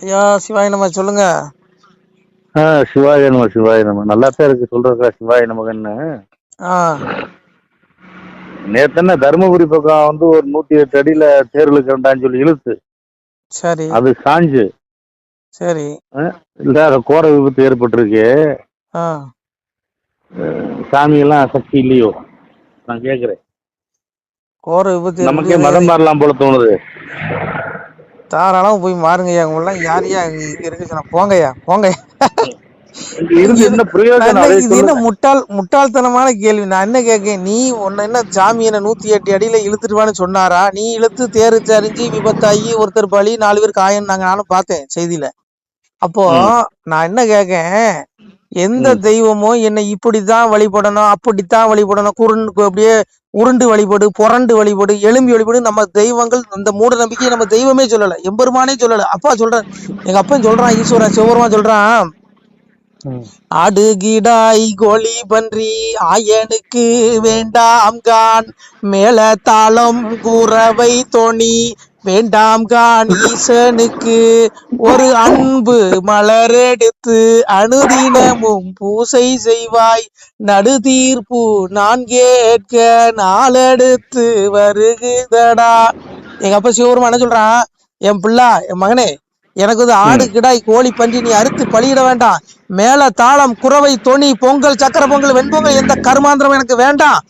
ஐயா சிவாய் நம்ம சொல்லுங்க. ஆ சிவாய நம சிவாய நம. நல்லா தான் இருக்கு சொல்றதுக்கா சிவாய நமகன்னு. ஆ. நேத்து என்ன தருமபுரி பக்கம் வந்து ஒரு நூத்தி எட்டு அடியில தேர் இழுக்கிறண்டான்னு சொல்லி இழுத்து. சரி. அது சாஞ்சு. சரி. இல்லாத கோர விபத்து ஏற்பட்டிருக்கு. ஆ. சாமி எல்லாம் சக்தி இல்லையோ? நான் கேக்குறேன். கோர விபத்து நமக்கே. மதம் மாறலாம் போல தோணுது. தாராளமா போய் மாறுங்கய்யா உங்களாம் யார் யா இங்க இருக்கு சொன்னா போங்கய்யா போங்க இங்க இருந்து என்ன நான் பிரயோஜனம் என்ன- அதை இது என்ன. முட்டாள் முட்டாள்தனமான கேள்வி. நான் என்ன கேட்கேன்? நீ உன்னை என்ன சாமி என்ன நூத்தி எட்டு அடியில இழுத்துட்டுவான்னு சொன்னாரா? நீ இழுத்து தேரு தெரிஞ்சு விபத்தாகி ஒருத்தர் பலி நாலு பேர் காயம் நாங்க நானும் பார்த்தேன் செய்தியில. அப்போ நான் என்ன கேட்கேன்? எந்த தெய்வமோ என்னை இப்படித்தான் வழிபடணும் அப்படித்தான் வழிபடணும். குருண்டு அப்படியே உருண்டு வழிபடு புரண்டு வழிபடு எலும்பி வழிபடு. நம்ம தெய்வங்கள் அந்த மூட நம்பிக்கையை நம்ம தெய்வமே சொல்லல எம்பெருமானே சொல்லல. அப்பா சொல்றேன் எங்க அப்பன் சொல்றான் ஈஸ்வரன் சிவபெருமான் சொல்றான். ஆடு கிடாய் கோழி பன்றி ஆயனுக்கு வேண்டாம் கான். மேல தாளம் குறவை தோணி வேண்டாம் கான் ஈசனுக்கு ஒரு அன்பு மலர் எடுத்து அனுதினமும் பூசை செய்வாய். நடுதீர்ப்பு நான் கேட்க நாளெடுத்து வருகுதடா. எங்க அப்பா சிவபெருமான் என்ன சொல்றான்? என் பிள்ளை என் மகனே எனக்கு வந்து ஆடு கிடாய் கோழி பன்றி நீ அறுத்து பலியிட வேண்டாம். மேல தாளம் குறவை தொனி பொங்கல் சக்கர பொங்கல் வெண்பொங்கல் எந்த கருமாந்திரம் எனக்கு வேண்டாம்.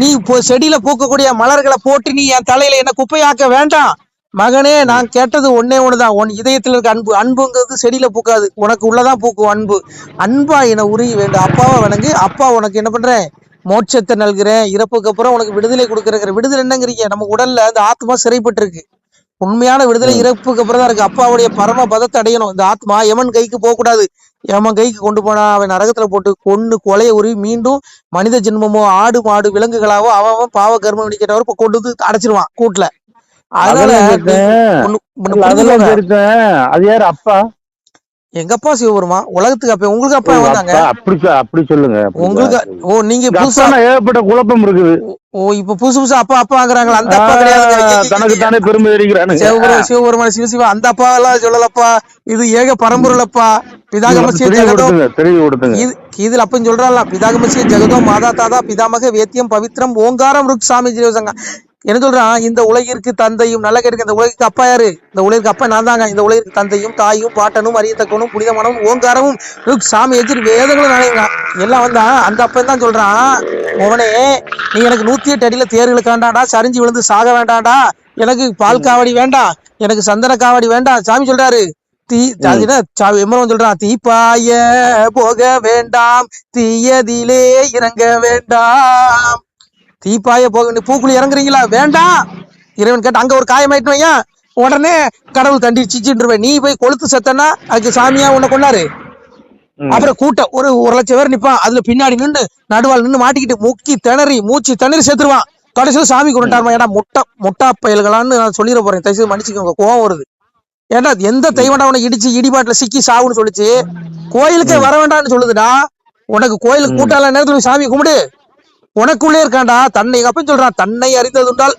நீ செடியில பூக்கக்கூடிய மலர்களை போட்டு நீ என் தலையில என்ன குப்பையாக்க வேண்டாம். மகனே நான் கேட்டது ஒன்னே ஒண்ணுதான். உன் இதயத்துல இருக்க அன்பு அன்புங்கிறது செடியில பூக்காது. உனக்கு உள்ளதான் பூக்கும் அன்பு. அன்பா என உருகி வேண்டும். அப்பாவை வணங்கு. அப்பா உனக்கு என்ன பண்றேன்? மோட்சத்தை நல்கிறேன். இறப்புக்கு அப்புறம் உனக்கு விடுதலை கொடுக்குறேங்கிற விடுதலை என்னங்கிறீங்க? நம்ம உடல்ல அந்த ஆத்மா சிறைப்பட்டு இருக்கு உண்மையான விடுதலை இறப்புக்கு அப்புறம் தான் இருக்கு. அப்பாவுடைய பரம பதத்தை அடையணும். இந்த ஆத்மா எமன் கைக்கு போக கூடாது எமன் கைக்கு கொண்டு போனா அவன் நரகத்துல போட்டு கொண்டு கொலைய உருவி மீண்டும் மனித ஜென்மமோ ஆடு மாடு விலங்குகளாவோ அவன் பாவ கர்மம் நினைக்கிறவர் இப்ப கொண்டு வந்து அடைச்சிருவான் கூட்டுல. அதனால அதெல்லாம். அது யாரு? அப்பா? எங்க அப்பா சிவபெருமா உலகத்துக்கு அப்ப உங்களுக்கு அப்பா வந்தாங்க? அப்பா, அப்படி அப்படி சொல்லுங்க உங்களுக்கு. ஓ நீங்க புதுசா ஏகப்பட்ட குழப்பம் இருக்குது. ஓ இப்ப புதுசு புதுசா அப்பா அப்பா ஆகுறாங்களா? அந்த அப்பா கிடையாது தனக்கு தானே பெருமை தெரிவிக்கிறானுங்க சிவபெருமான் சிவபெருமான் சிவசிவா அந்த அப்பா எல்லாம் சொல்லலப்பா. இது ஏக பரம்பொருளப்பா. பிதாகமசிய ஜெகதோ இதுல அப்பன் சொல்றான்ல பிதாகமசிய ஜெகதோ மாதா தாதா பிதாமக வேத்தியம் பவித்ரம் ஓங்காரம் ருக் சாமி ஜீவசங்க என்ன சொல்றான் இந்த உலகிற்கு தந்தையும் நல்ல கேட்டுக்க இந்த உலகிற்கு அப்பா யாரு? இந்த உலகிற்கு அப்பா நான் தாங்க. இந்த உலகிற்கு தந்தையும் தாயும் பாட்டனும் அறியத்தக்கனும் புனிதமானவும் ஓங்காரமும் சாமி எதிர் வேதங்களும் நினைக்கிறான் எல்லாம் வந்தா அந்த அப்பன் தான் சொல்றான் மோகனே நீ எனக்கு நூத்தி எட்டு அடியில தேர்களுக்கு வேண்டாம்டா சரிஞ்சு விழுந்து சாக வேண்டாம்டா. எனக்கு பால் காவடி வேண்டாம் எனக்கு சந்தன காவடி வேண்டாம் சாமி சொல்றாரு தீ எம்மரவன் சொல்றான் தீப்பாய போக வேண்டாம் தீயதிலே இறங்க வேண்டாம். தீப்பாய போக பூக்குழி இறங்குறீங்களா? வேண்டாம். இறைவன் கேட்ட அங்க ஒரு காயமாயிட்டு வையன். உடனே கடவுள் கண்டிச்சுருவேன் நீ போய் கொளுத்து செத்தனா அதுக்கு சாமியா உன்னை கொண்டாரு. அப்புறம் கூட்டம். ஒரு ஒரு லட்சம் பேர் நிப்பான். அதுல பின்னாடி நின்று நடுவால் நின்று மாட்டிக்கிட்டு முக்கி திணறி மூச்சு திணறி செத்துருவான். கடைசியில் சாமி கொண்டுட்டாருமா ஏன்னா முட்டா முட்டா பயல்களான்னு நான் சொல்லிட போறேன். தயவுசெய்து மன்னிச்சுக்கோங்க. கோவம் வருது. ஏன்டா எந்த தெய்வம்டா உனக்கு இடிச்சு இடிபாட்டுல சிக்கி சாவுன்னு சொல்லுச்சு? கோயிலுக்கே வர வேண்டாம்னு சொல்லுதுடா. உனக்கு கோயிலுக்கு கூட்டால நேரத்துல சாமி கும்பிடு. உனக்குள்ளே இருக்கான்டா தன்னை எங்க அப்பன் சொல்றான். தன்னை அறிந்ததுண்டால்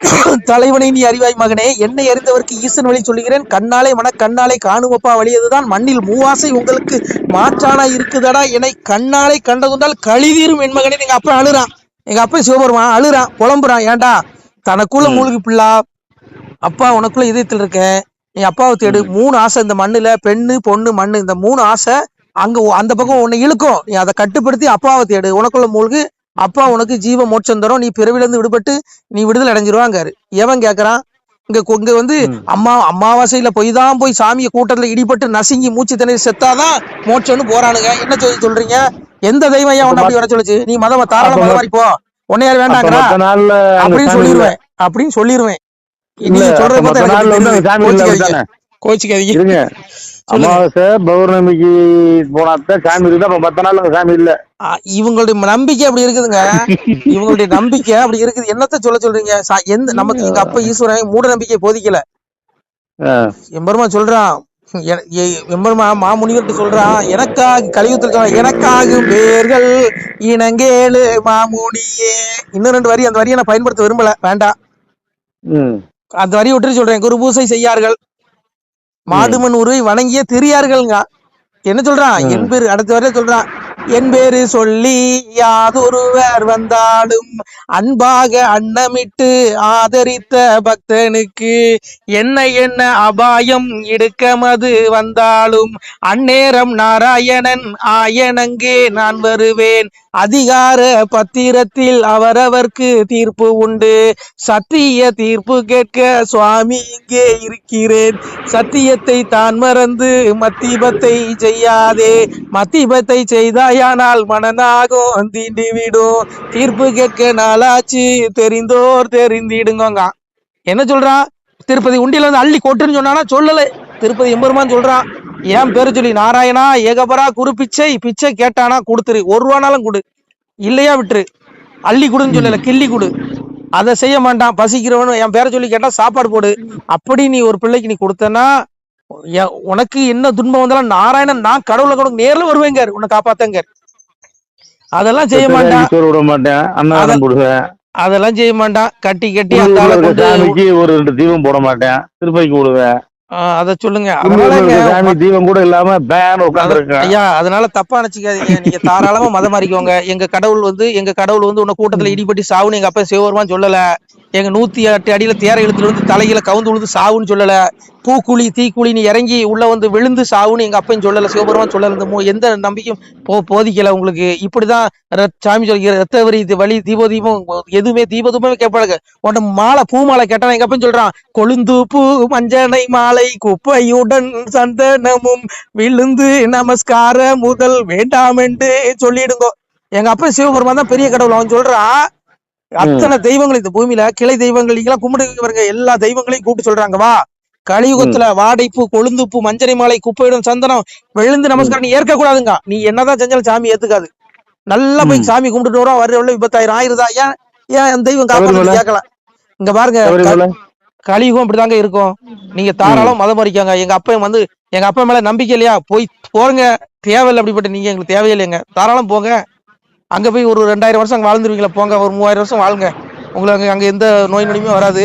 தலைவனை நீ அறிவாய் மகனே. என்னை அறிந்தவருக்கு ஈசன் வழி சொல்லுகிறேன். கண்ணாலே மன கண்ணாலே காணுமப்பா வழியதுதான். மண்ணில் மூவாசை உங்களுக்கு மாற்றானா இருக்குதடா என்னை கண்ணாலே கண்டதுண்டால் கழிதீரும் என் மகனே. எங்க அப்பா அழுறான். எங்க அப்பா சிவபெருமான் அழுறான். புலம்புறான். ஏன்டா? தனக்குள்ள மூழ்கி பிள்ளா. அப்பா உனக்குள்ள இதயத்தில் இருக்கேன். நீ அப்பாவை தேடு. மூணு ஆசை இந்த மண்ணுல. பெண்ணு பொண்ணு மண்ணு. இந்த மூணு ஆசை அங்க அந்த பக்கம் உன்னை இழுக்கும். நீ அதை கட்டுப்படுத்தி அப்பாவை தேடு. உனக்குள்ள மூழ்கு. அப்பா உனக்கு ஜீவ மோட்சம் தரும். நீ பிறவில இருந்து விடுபட்டு நீ விடுதலை அடைஞ்சிருவாங்காரு. எவன் கேக்குறான்? இங்க இங்க வந்து அம்மா அமாவாசையில போய் தான் போய் சாமியை கூட்டத்துல இடிபட்டு நசுங்கி மூச்சு திணறி செத்தாதான் மோட்சம்னு போறானுங்க. என்ன சொல்லி சொல்றீங்க? எந்த தெய்வம் ஐயா உன்னை அப்படி வர சொல்லுச்சு? நீ மதம் தாராள அப்ப மதம் மாதிரி போ உன்னை யார் வேண்டாங்கிறா? அப்படின்னு. சொல்லிடுவேன் அப்படின்னு சொல்லிடுவேன் நீங்க சொல்றத கோச்சிக்காதீங்க. அமாவாசை பௌர்ணமிக்கு போனாத்தான் சாமி இருக்குது? அப்ப மத்த நாள் சாமி இல்ல. இவங்களுடைய நம்பிக்கை அப்படி இருக்குதுங்க. இவங்களுடைய நம்பிக்கை அப்படி இருக்குது. என்னத்த சொல்ல சொல்றீங்க? எந்த நமக்கு எங்க அப்பா ஈஸ்வரன் மூட நம்பிக்கை போதிக்கல. எம்பெருமா சொல்றான். எம்பெருமா மாமுனிவர்கிட்ட சொல்றான் எனக்காக கலியுகத்தில் சொல்றான் எனக்காகும் பேர்கள் இனங்கேளு மாமுனியே. இன்னும் ரெண்டு வரி அந்த வரியை நான் பயன்படுத்த விரும்பல. வேண்டாம். அந்த வரி விட்டு சொல்றேன். குரு பூசை செய்யார்கள். மாடுமன் உருவை வணங்கிய திரியார்கள்ங்க. என்ன சொல்றான். என் பேரு அடுத்த வரை சொல்றான். என் பேரு சொல்லி யாதொருவர் வந்தாலும் அன்பாக அன்னமிட்டு ஆதரித்த பக்தனுக்கு என்ன என்ன அபாயம் இடுக்கமது வந்தாலும் அந்நேரம் நாராயணன் ஆயனங்கே நான் வருவேன். அதிகார பத்திரத்தில் அவரவர்க்கு தீர்ப்பு உண்டு. சத்திய தீர்ப்பு கேட்க சுவாமி இங்கே இருக்கிறேன். சத்தியத்தை தான் மறந்து மத்திபத்தை செய்யாதே. மத்திபத்தை செய்தாயானால் மனநாகம் தீண்டி விடும். தீர்ப்பு கேட்க நாளாச்சு தெரிந்தோர் தெரிந்திடுங்க என்ன சொல்றான்? திருப்பதி உண்டியில வந்து அள்ளி கொட்டுன்னு சொன்னானா? சொல்லலை. திருப்பதி எம்பருமான்னு சொல்றான் ஏன் பேரு சொல்லி நாராயணா ஏகபரா குரு பிச்சை பிச்சை கேட்டானா கொடுத்துரு. ஒரு ரூபானாலும் கொடு. இல்லையா விட்டுரு. அள்ளி கொடுன்னு சொல்லல கிள்ளி கொடு. அதை செய்ய மாட்டான். பசிக்கிறவனு என் பேரை சொல்லி கேட்டா சாப்பாடு போடு. அப்படி நீ ஒரு பிள்ளைக்கு நீ கொடுத்தனா உனக்கு என்ன துன்பம் வந்தாலும் நாராயணன் நான் கடவுளை கூட நேர்ல வருவேங்க உன்னை காப்பாத்தங்க அதெல்லாம் செய்ய மாட்டான். அதெல்லாம் செய்ய மாட்டான். கட்டி கட்டி அந்த ஒரு ரெண்டு தீபம் போட மாட்டேன். திருப்பதிக்கு விடுவேன் அத சொல்லுங்க. சாமி தீபம் கூட இல்லாம பேன் ஐயா அதனால தப்பா நினைச்சுக்காதீங்க. நீங்க தாராளமா மதம் மாறிக்கோங்க. எங்க கடவுள் வந்து எங்க கடவுள் வந்து உன்னை கூட்டத்துல இடிபட்டு சாவுன்னு எங்க அப்பா சிவபெருமான் சொல்லல. எங்க நூத்தி எட்டு அடியில தேர இழுத்துல வந்து தலையில கவுந்து விழுந்து சாவுன்னு சொல்லல. பூக்குழி தீக்குழி நீ இறங்கி உள்ள வந்து விழுந்து சாவுன்னு எங்க அப்பையும் சொல்லல. சிவபெருமான் சொல்லல. எந்த நம்பிக்கையும் போ போதிக்கல உங்களுக்கு. இப்படிதான் சாமி சொல்லிக்கிற ரத்த வரி வழி தீப தீபம் எதுவுமே தீப தூபமே கேட்பாங்க உன்ட மாலை பூ மாலை கேட்டா எங்க அப்பையும் சொல்றான். கொழுந்து பூ மஞ்சனை மாலை குப்பையுடன் சந்தனமும் விழுந்து நமஸ்கார முதல் வேண்டாம் என்று சொல்லிடுங்க. எங்க அப்பா சிவபெருமான் தான் பெரிய கடவுள். அவன் சொல்றான் அத்தனை தெய்வங்கள் இந்த பூமியில கிளை தெய்வங்கள் நீங்களாம் கும்பிடுங்க பாருங்க எல்லா தெய்வங்களையும் கூப்பிட்டு சொல்றாங்க. வா கலியுகத்துல வாடைப்பு கொழுந்துப்பு மஞ்சனை மாலை குப்பையிடும் சந்தனம் விழுந்து நமஸ்காரம் நீ ஏற்க கூடாதுங்க. நீ என்னதான் செஞ்சாலும் சாமி ஏத்துக்காது. நல்லா போய். சாமி கும்பிட்டுட்டு வரோம் வர விபத்தாயிரம். ஆயிருதா ஏன் ஏன் தெய்வம் காப்பாத்து சபரிமலை. கேட்கல? இங்க பாருங்க கலியுகம் இப்படிதாங்க இருக்கும். நீங்க தாராளம் மதம் மறிக்காங்க. எங்க அப்பா வந்து எங்க அப்பா மேல நம்பிக்கை இல்லையா? போய் போங்க தேவையில்லை அப்படிப்பட்ட நீங்க எங்களுக்கு தேவையில்லைங்க தாராளம் போங்க. அங்க போய் ஒரு ரெண்டாயிரம் வருஷம் அங்க வாழ்ந்துருவீங்களா? போங்க. ஒரு மூவாயிரம் வருஷம் வாழுங்க. உங்களுக்கு அங்க எந்த நோய் நொடியுமே வராது.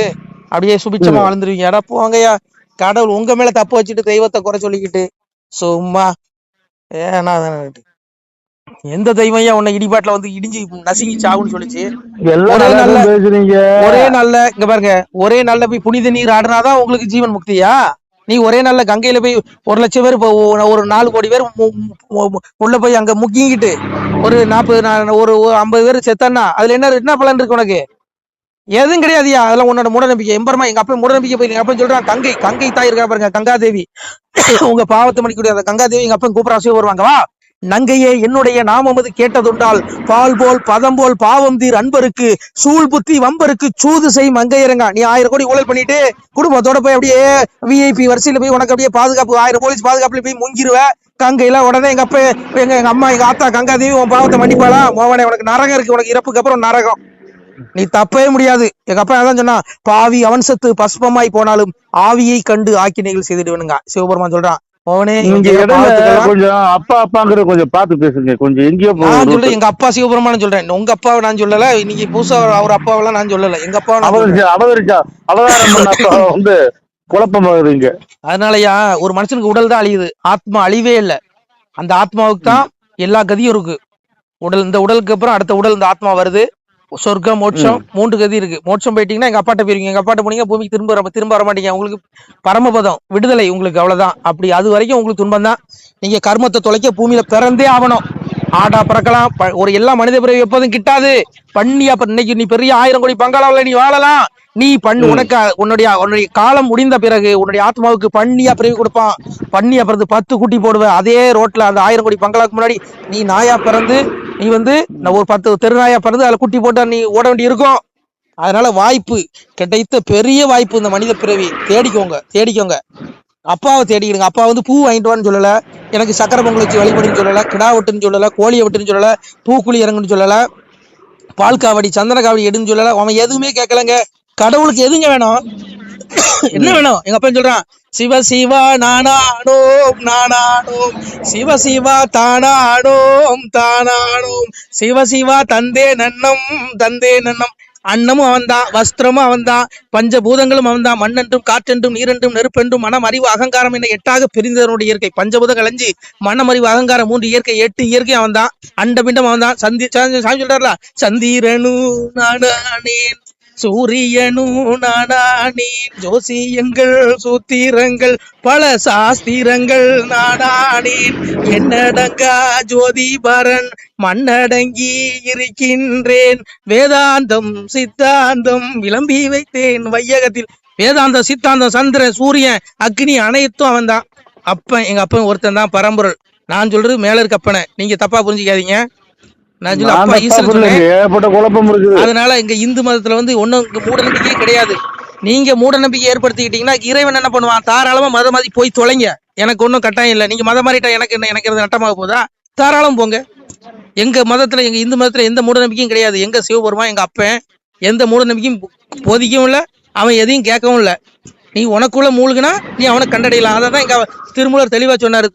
அப்படியே சுபிட்சமா ம். வாழ்ந்துருவீங்க. அடா போங்கய்யா. கடவுள் உங்க மேல தப்பு வச்சுட்டு தெய்வத்தை குறை சொல்லிக்கிட்டு. சும்மா. ஏன்னா எந்த தெய்வம் ஐயா உன்னை இடிபாட்டுல வந்து இடிஞ்சு நசுங்கி சாவுன்னு சொல்லிச்சு? ஒரே நாள்ல இங்க பாருங்க. ஒரே நாள்ல போய் புனித நீர் ஆடுனாதான் உங்களுக்கு ஜீவன் முக்தியா? நீ ஒரே நாள்ல கங்கையில போய் ஒரு லட்சம் பேர் ஒரு நாலு கோடி பேர் உள்ள போய் அங்க முக்கிங்கிட்டு ஒரு நாற்பது ஒரு ஐம்பது பேர் செத்தன்னா அதுல என்ன என்ன பலன் இருக்கு உனக்கு? எதுவும் கிடையாதுயா. அதெல்லாம் உன்னோட மூட நம்பிக்கை எம்பரமா எங்க அப்பா மூட நம்பிக்கை போய் எங்க அப்பா சொல்றான் கங்கை கங்கை தாய் இருக்கா பாருங்க கங்காதேவி. உங்க பாவத்தை மணிக்கூடிய அந்த கங்காதேவி எங்க அப்பா கூப்பிட அவசியம் வருவாங்க. வா. நங்கையே என்னுடைய நாமமது கேட்டதுண்டால் பால் போல் பதம் போல் பாவம் தீர் அன்பருக்கு சூழ் புத்தி வம்பருக்கு சூது செய் மங்கையரங்க. நீ ஆயிரம் கோடி ஊழல் பண்ணிட்டு குடும்பத்தோட போய் அப்படியே விஐபி வரிசையில போய் உனக்கு அப்படியே பாதுகாப்பு ஆயிரம் போலீஸ் பாதுகாப்புல போய் முங்கிருவ. கங்கையில உடனே எங்க அப்பா எங்க எங்க அம்மா எங்க ஆத்தா கங்காதேவி உன் பாவத்தை மன்னிப்பாளா? மோவனே உனக்கு நரகம் இருக்கு உனக்கு இறப்புக்கு அப்புறம் நரகம். நீ தப்பவே முடியாது. எங்க அப்பா அதான் சொன்னா பாவி அவன் சத்து பஸ்பமாய் போனாலும் ஆவியை கண்டு ஆக்கினைகள் செய்துடுவேனுங்க. சிவபெருமான் சொல்றான் நீங்க இங்க கொஞ்சம் அப்பா அப்பாங்கிற கொஞ்சம் பார்த்து பேசுங்க. கொஞ்சம் எங்கேயோ நான் சொல்றேன் எங்க அப்பா சிவபெருமான் சொல்றேன். உங்க அப்பாவை நான் சொல்லல இன்னைக்கு புதுசா அவர் அப்பாவெல்லாம் நான் சொல்லல. எங்க சொல்றேன். அவதரிச்சா அவதரிச்சா அவதாரம் பண்ண அப்பா வந்து குழப்பமாகுதுங்க அதனாலயா ஒரு மனுஷனுக்கு உடல் தான் அழியுது. ஆத்மா அழிவே இல்ல. அந்த ஆத்மாவுக்கு தான் எல்லா கதியும் இருக்கு. உடல் இந்த உடலுக்கு அப்புறம் அடுத்த உடல் இந்த ஆத்மா வருது. சொர்க்கம் மோட்சம் மூன்று கதி இருக்கு. மோட்சம் போயிட்டீங்கன்னா எங்க அப்பாட்ட போயிருவீங்க. எங்க அப்பாட்ட போனீங்க பூமிக்கு திரும்ப வர திரும்ப வர மாட்டீங்க. உங்களுக்கு பரமபதம் விடுதலை உங்களுக்கு அவ்வளவுதான். அப்படி அது வரைக்கும் உங்களுக்கு துன்பம் தான் நீங்க கர்மத்தை தொலைக்க பூமியில பிறந்தே ஆகணும். ஆடா பறக்கலாம். ஒரு எல்லா மனித பிறவி எப்போதும் கிட்டாது. பண்ணி அப்ப இன்னைக்கு நீ பெரிய ஆயிரம் கோடி பங்களாவில் நீ வாழலாம். நீ பண்ணு. உனக்கு உன்னுடைய உன்னுடைய காலம் முடிந்த பிறகு உன்னுடைய ஆத்மாவுக்கு பண்ணியா பிறவி கொடுப்பான். பண்ணியா பிறந்து பத்து குட்டி போடுவ. அதே ரோட்ல அந்த ஆயிரம் கோடி பங்களாவுக்கு முன்னாடி நீ நாயா பிறந்து நீ வந்து நான் ஒரு பத்து தெருநாயா பிறந்து அதுல குட்டி போட்டால் நீ ஓட வேண்டி இருக்கும் அதனால வாய்ப்பு கிடைத்த பெரிய வாய்ப்பு இந்த மனித பிறவி. தேடிக்கோங்க தேடிக்கோங்க. அப்பாவை தேடிக்கிடுங்க. அப்பா வந்து பூ வாங்கிட்டு வான்னு சொல்லலை. எனக்கு சக்கரை பொங்கல் வச்சு வழிபடுன்னு சொல்லல. கிடா வெட்டுன்னு சொல்லல. கோழியை வெட்டுன்னு சொல்லல. பூக்குழி இறங்குன்னு சொல்லலை. பால் காவடி சந்தன காவடி எடுன்னு சொல்லலை. அவன் எதுவுமே கேட்கலங்க. கடவுளுக்கு எதுங்க வேணும்? என்ன வேணும்? எங்க அப்பா சொல்றான்? சிவ சிவா நானானோம் நானானோம். சிவ சிவா தானானோம் தானானோம். சிவ சிவா தந்தே நன்னம் தந்தே நன்னம். அன்னமும் அவன்தான் வஸ்திரமும் அவன்தான் பஞ்சபூதங்களும் அவன்தான் மண்ணென்றும் காற்றென்றும் நீரென்றும் நெருப்பென்றும் மனம் அறிவு அகங்காரம் என எட்டாக பிரிந்ததனுடைய இயற்கை. பஞ்சபூதம் கலைஞ்சு மனம் அறிவு அகங்காரம் மூன்று இயற்கை எட்டு இயற்கை அவன்தான் அண்டபிண்டம் அவன்தான் சந்தி சாமி சொல்றாருல? சந்திரனு சூரியனும் சூரியனு ஜோசியங்கள் சூத்திரங்கள் பல சாஸ்திரங்கள் நானானேன் என்னடங்கா ஜோதிபரன்? மண்ணடங்கி இருக்கின்றேன். வேதாந்தம் சித்தாந்தம் விளம்பி வைத்தேன் வையகத்தில். வேதாந்த சித்தாந்தம் சந்திரன் சூரியன் அக்னி அனைத்தும் அவன்தான். அப்பன் எங்க அப்பன் ஒருத்தன் தான் பரம்பொருள். நான் சொல்றது மேல இருக்க அப்பனை. நீங்க தப்பா புரிஞ்சுக்காதீங்க. நான் சொல்ல நான் அப்பா தப்பா ஈஸ்வரன் சொல்லல. சொன்னேன் ஏகப்பட்ட குழப்பம் இருக்குது. அதனால இங்க இந்து மதத்துல வந்து இங்க மூட நம்பிக்கையே கிடையாது. நீங்க மூட நம்பிக்கை ஏற்படுத்திக்கிட்டீங்கன்னா இறைவன் என்ன பண்ணுவான்? தாராளமா மத மாதிரி போய் தொலைங்க. எனக்கு ஒன்றும் கட்டாயம் இல்லை. நீங்க மதம் மாறிட்டா எனக்கு என்ன எனக்கு நட்டமாக போதா? தாராளம் போங்க. எங்க மதத்துல எங்க இந்து மதத்துல எந்த மூட நம்பிக்கையும் கிடையாது. எங்க சிவபெருமான் எங்க அப்பன் எந்த மூட நம்பிக்கையும் போதிக்கவும் இல்லை. அவன் எதையும் கேட்கவும் இல்லை. நீ உனக்குள்ள மூழ்குனா நீ அவனை கண்டடையலாம். அதை தான் எங்க திருமூலர் தெளிவா சொன்னாரு.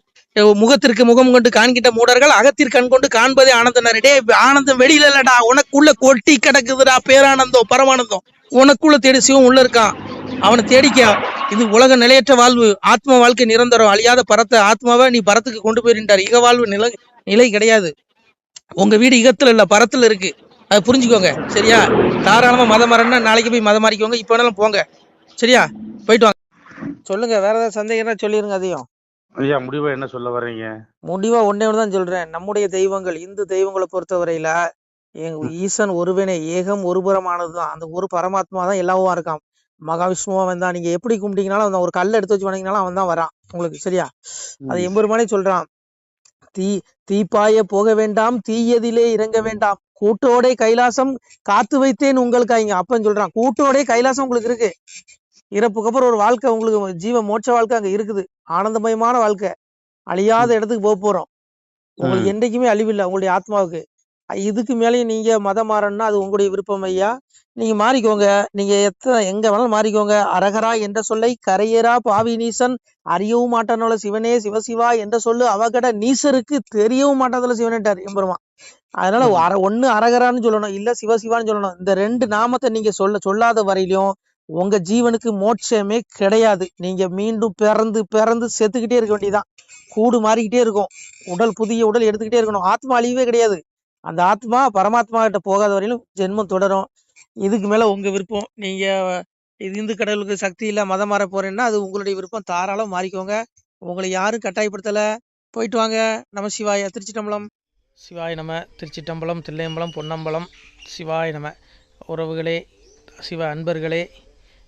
முகத்திற்கு முகம் கொண்டு காண்கின்ற மூடர்கள் அகத்திற்கண் கொண்டு காண்பதே ஆனந்தனாரு டே ஆனந்தம் வெளியில இல்லடா உனக்குள்ள கொட்டி கிடக்குதுடா பேரானந்தம் பரமானந்தம். உனக்குள்ள தேடி சிவம் உள்ள இருக்கான். அவனை தேடிக்க. இது உலக நிலையற்ற வாழ்வு. ஆத்ம வாழ்க்கை நிரந்தரம். அழியாத பரத்தை ஆத்மாவை நீ பரத்துக்கு கொண்டு போயிருந்தார். இக வாழ்வு நிலை நிலை கிடையாது. உங்க வீடு இகத்துல இல்ல பரத்துல இருக்கு. அதை புரிஞ்சுக்கோங்க. சரியா? தாராளமா மதம் மாறன்னா நாளைக்கு போய் மதம் மாறிக்கோங்க. இப்ப வேணாலும் போங்க. சரியா? போயிட்டு வாங்க. சொல்லுங்க. வேற ஏதாவது சந்தேகம்னா சொல்லிருங்க அதையும். ஐயா முடிவா என்ன சொல்ல வர்றீங்க? முடிவா ஒன்னே தான் சொல்றேன். நம்முடைய தெய்வங்கள் இந்து தெய்வங்களை பொறுத்தவரையில ஈசன் ஒருவனே ஏகம் ஒருபுறமானதுதான் அந்த ஒரு பரமாத்மா தான் எல்லாவும் இருக்கான் மகாவிஷ்ணுவா வந்தான் நீங்க எப்படி கும்பிட்டீங்கனாலும் அந்த ஒரு கல்லை எடுத்து வச்சு வணங்கினாலும் அவன் தான் வரான். உங்களுக்கு சரியா? அது எம்பெருமானே சொல்றான். தீ தீப்பாய போக வேண்டாம் தீயதிலே இறங்க வேண்டாம். கூட்டோடே கைலாசம் காத்து வைத்தேன் உங்களுக்கு இங்க அப்பன் சொல்றான். கூட்டோடே கைலாசம் உங்களுக்கு இருக்கு. இறப்புக்கு அப்புறம் ஒரு வாழ்க்கை உங்களுக்கு ஜீவ மோட்ச வாழ்க்கை அங்க இருக்குது. ஆனந்தமயமான வாழ்க்கை. அழியாத இடத்துக்கு போக போறோம். உங்களுக்கு என்றைக்குமே அழிவில்லை உங்களுடைய ஆத்மாவுக்கு. இதுக்கு மேலேயும் நீங்க மதம் மாறணும்னா அது உங்களுடைய விருப்பம் ஐயா. நீங்க மாறிக்கோங்க. நீங்க எத்தனை எங்க வேணாலும் மாறிக்கோங்க. அரகரா என்ற சொல்லை கரையரா பாவி நீசன். அறியவும் மாட்டானோல சிவனே சிவசிவா என்ற சொல்லு அவகட நீசருக்கு தெரியவும் மாட்டாதல சிவனேட்டார் எம்பெருமான். அதனால. அர ஒண்ணு அரகரான்னு சொல்லணும். இல்ல சிவசிவான்னு சொல்லணும். இந்த ரெண்டு நாமத்தை நீங்க சொல்ல சொல்லாத வரையிலும் உங்க ஜீவனுக்கு மோட்சமே கிடையாது. நீங்க மீண்டும் பிறந்து பிறந்து செத்துக்கிட்டே இருக்க வேண்டியதுதான். கூடு மாறிக்கிட்டே இருக்கும். உடல் புதிய உடல் எடுத்துக்கிட்டே இருக்கணும். ஆத்மா அழியவே கிடையாது. அந்த ஆத்மா பரமாத்மா கிட்ட போகாத வரையிலும் ஜென்மம் தொடரும். இதுக்கு மேல உங்க விருப்பம். நீங்க இது இந்து கடவுளுக்கு சக்தி இல்ல மதம் மாற போறேன்னா அது உங்களுடைய விருப்பம். தாராளம் மாறிக்கோங்க. உங்களை யாரும் கட்டாயப்படுத்தல. போயிட்டு வாங்க. நம்ம சிவாய திருச்சிட்டம்பலம். சிவாய நம திருச்சிட்டம்பலம் தில்லையம்பலம் பொன்னம்பலம். சிவாய நம. உறவுகளே சிவ அன்பர்களே